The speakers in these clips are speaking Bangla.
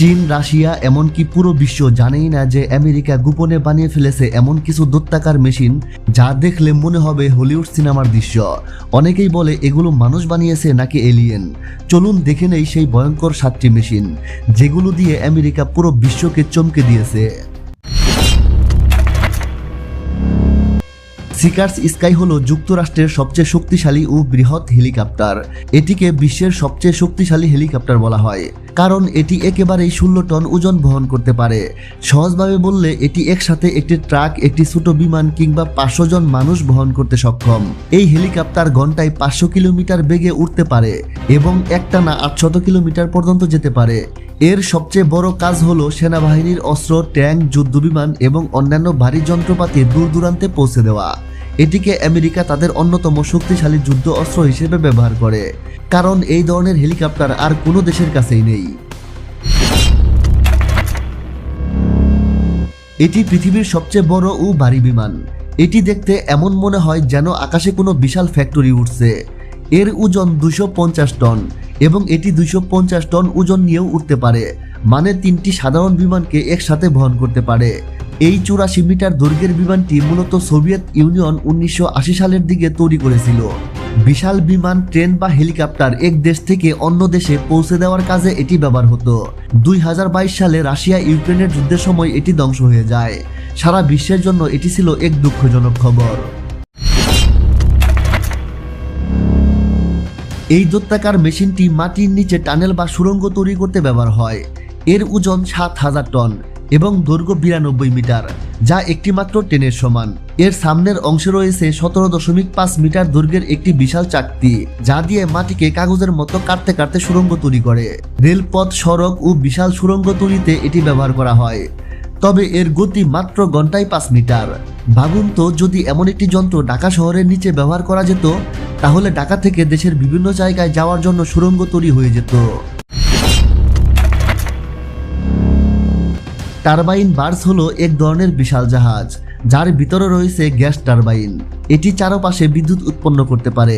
চীন, রাশিয়া, এমনকি পুরো বিশ্ব জানেই না যে আমেরিকা গোপনে বানিয়ে ফেলেছে এমন কিছু দত্তাকার মেশিন যা দেখলে মনে হবে হলিউড সিনেমার দৃশ্য। অনেকেই বলে এগুলো মানুষ বানিয়েছে নাকি এলিয়েন। চলুন দেখে নেই সেই ভয়ঙ্কর সাতটি মেশিন, যেগুলো দিয়ে আমেরিকা পুরো বিশ্বকে চমকে দিয়েছে। সিকার্স স্কাই হল যুক্তরাষ্ট্রের সবচেয়ে শক্তিশালী ও বৃহৎ হেলিকপ্টার। এটিকে বিশ্বের সবচেয়ে শক্তিশালী হেলিকপ্টার বলা হয়। কারণ এটি একেবারেই ষোলো টন ওজন বহন করতে পারে। সহজভাবে বললে, এটি একসাথে একটি ট্রাক, একটি ছোট বিমান কিংবা পাঁচশো জন মানুষ বহন করতে সক্ষম। এই হেলিকপ্টার ঘন্টায় পাঁচশো কিলোমিটার বেগে উঠতে পারে এবং একটানা আটশত কিলোমিটার পর্যন্ত যেতে পারে। এর সবচেয়ে বড় কাজ হল সেনাবাহিনীর অস্ত্র, ট্যাঙ্ক যুদ্ধবিমান এবং অন্যান্য ভারী যন্ত্রপাতি দূর দূরান্তে পৌঁছে দেওয়া। এটিকে আমেরিকা তাদের অন্যতম শক্তিশালী যুদ্ধ অস্ত্র হিসেবে ব্যবহার করে। কারণ এই ধরনের হেলিকপ্টার আর কোনো দেশের কাছেই নেই। এটি পৃথিবীর সবচেয়ে বড় ও ভারী বিমান। এটি দেখতে এমন মনে হয় যেন আকাশে কোনো বিশাল ফ্যাক্টরি উঠছে। এর ওজন দুশো টন এবং এটি দুশো টন ওজন নিয়েও উঠতে পারে মানে তিনটি সাধারণ বিমানকে একসাথে বহন করতে পারে। এই চুরাশি মিটার দৈর্ঘ্যের বিমানটি মূলত সোভিয়েত ইউনিয়ন উনিশশো আশি সালের দিকে তৈরি করেছিল। বিশাল বিমান, ট্রেন বা হেলিকপ্টার এক দেশ থেকে অন্য দেশে পৌঁছে দেওয়ার কাজে এটি ব্যবহার হতো। দুই হাজার বাইশ সালে রাশিয়া ইউক্রেনের যুদ্ধের সময় এটি ধ্বংস হয়ে যায়। সারা বিশ্বের জন্য এটি ছিল এক দুঃখজনক খবর। এই দত্তাকার মেশিনটি মাটির নিচে টানেল বা সুড়ঙ্গ তৈরি করতে ব্যবহার হয়। এর ওজন সাত হাজার টন। এবং দৈর্ঘ্য বিরানব্বই মিটার, যা একটি মাত্র ট্রেনের সমান। এর সামনের অংশে রয়েছে সতেরো দশমিক পাঁচ মিটার দৈর্ঘ্যের একটি বিশাল চাকতি, যা দিয়ে মাটিকে কাগজের মতো কাটতে কাটতে সুড়ঙ্গ তৈরি করে। রেলপথ, সড়ক ও বিশাল সুড়ঙ্গ তৈরিতে এটি ব্যবহার করা হয়। তবে এর গতি মাত্র ঘন্টায় পাঁচ মিটার। ভাবুন তো, যদি এমন একটি যন্ত্র ঢাকা শহরের নিচে ব্যবহার করা যেত, তাহলে ঢাকা থেকে দেশের বিভিন্ন জায়গায় যাওয়ার জন্য সুড়ঙ্গ তৈরি হয়ে যেত। টারবাইন বার্স হলো এক ধরনের বিশাল জাহাজ, যার ভিতরে রয়েছে গ্যাস টারবাইন। এটি চারপাশে বিদ্যুৎ উৎপন্ন করতে পারে।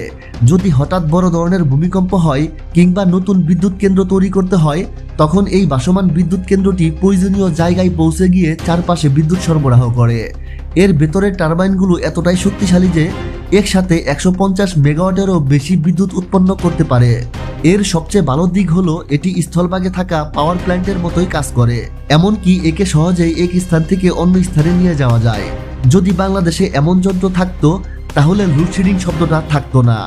যদি হঠাৎ বড় ধরনের ভূমিকম্প হয় কিংবা নতুন বিদ্যুৎ কেন্দ্র তৈরি করতে হয়, তখন এই ভাসমান বিদ্যুৎ কেন্দ্রটি প্রয়োজনীয় জায়গায় পৌঁছে গিয়ে চারপাশে বিদ্যুৎ সরবরাহ করে। এর ভেতরের টারবাইনগুলো এতটাই শক্তিশালী যে একসাথে একশো পঞ্চাশ মেগাওয়াটেরও বেশি বিদ্যুৎ উৎপন্ন করতে পারে। এর সবচেয়ে ভালো দিক হলো এটি স্থলভাগে থাকা পাওয়ার প্ল্যান্টের মতোই কাজ করে। এমনকি একে সহজেই এক স্থান থেকে অন্য স্থানে নিয়ে যাওয়া যায়। যদি বাংলাদেশে এমন যন্ত্র থাকতো, তাহলে লোডশেডিং শব্দটা থাকতো না।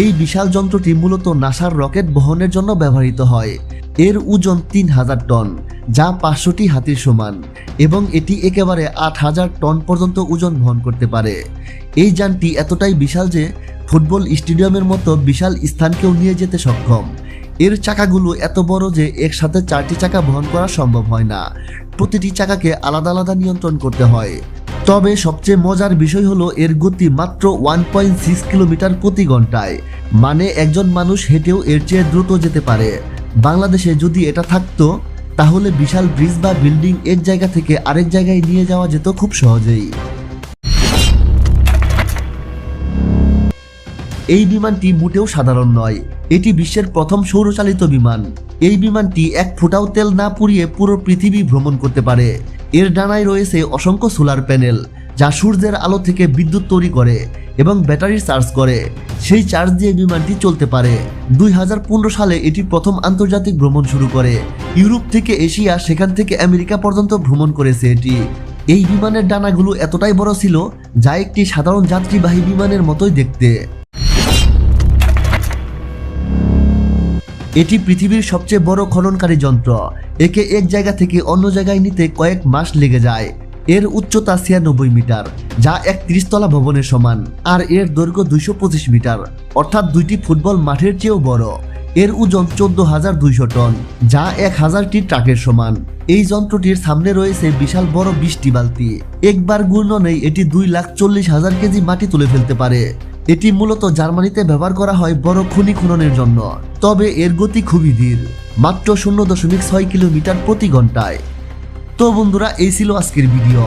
এই বিশাল যন্ত্রটি মূলত নাসার রকেট বহনের জন্য ব্যবহৃত হয়। এর ওজন তিন হাজার টন, যা পাঁচশোটি হাতির সমান, এবং এটি একেবারে আট হাজার টন পর্যন্ত ওজন বহন করতে পারে। এই যানটি এতটাই বিশাল যে, ফুটবল স্টেডিয়ামের মতো বিশাল স্থানকেও নিয়ে যেতে সক্ষম। এর চাকাগুলো এত বড় যে একসাথে চারটি চাকা বহন করা সম্ভব হয় না। প্রতিটি চাকাকে আলাদা আলাদা নিয়ন্ত্রণ করতে হয়। তবে সবচেয়ে মজার বিষয় হলো এর গতি মাত্র ওয়ান পয়েন্ট সিক্স কিলোমিটার প্রতি ঘন্টায় মানে একজন মানুষ হেঁটেও এর চেয়ে দ্রুত যেতে পারে। বাংলাদেশে যদি এটা থাকতো, তাহলে বিশাল ব্রিজ বা বিল্ডিং এক জায়গা থেকে আরেক জায়গায় নিয়ে যাওয়া যেত খুব সহজেই। এই বিমানটি মোটেও সাধারণ নয়। এটি বিশ্বের প্রথম সৌরচালিত বিমান। এই বিমানটি এক ফোঁটাও তেল না পুড়িয়ে পুরো পৃথিবী ভ্রমণ করতে পারে। এর ডানায় রয়েছে অসংখ্য সোলার প্যানেল, যা সূর্যের আলো থেকে বিদ্যুৎ তৈরি করে এবং ব্যাটারি চার্জ করে। সেই চার্জ দিয়ে বিমানটি চলতে পারে। দুই হাজার পনেরো সালে এটি প্রথম আন্তর্জাতিক ভ্রমণ শুরু করে। ইউরোপ থেকে এশিয়া, সেখান থেকে আমেরিকা পর্যন্ত ভ্রমণ করেছে এটি। এই বিমানের ডানাগুলো এতটাই বড় ছিল, যা একটি সাধারণ যাত্রীবাহী বিমানের মতোই দেখতে। এটি পৃথিবীর সবচেয়ে বড় খননকারী যন্ত্র। একে এক জায়গা থেকে অন্য জায়গায় নিতে কয়েক মাস লেগে যায়। এর উচ্চতা ছিয়ানব্বই মিটার, যা এক ত্রিশতলা ভবনের সমান, আর এর দৈর্ঘ্য দুইশো পঁচিশ মিটার, অর্থাৎ দুইটি ফুটবল মাঠের চেয়েও বড়। এর ওজন চোদ্দ হাজার দুইশো টন, যা এক হাজারটি ট্রাকের সমান। এই যন্ত্রটির সামনে রয়েছে বিশাল বড় বৃষ্টি বালতি। একবার ঘূর্ণনেই এটি দুই লাখ চল্লিশ হাজার কেজি মাটি তুলে ফেলতে পারে। এটি মূলত জার্মানিতে ব্যবহার করা হয় বড় খনি খননের জন্য। তবে এর গতি খুবই ধীর, মাত্র শূন্য দশমিক ছয় কিলোমিটার প্রতি ঘন্টায়। তো বন্ধুরা, এই ছিল আজকের ভিডিও।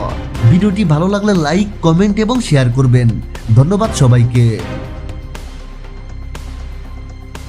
ভিডিওটি ভালো লাগলে লাইক, কমেন্ট এবং শেয়ার করবেন। ধন্যবাদ সবাইকে।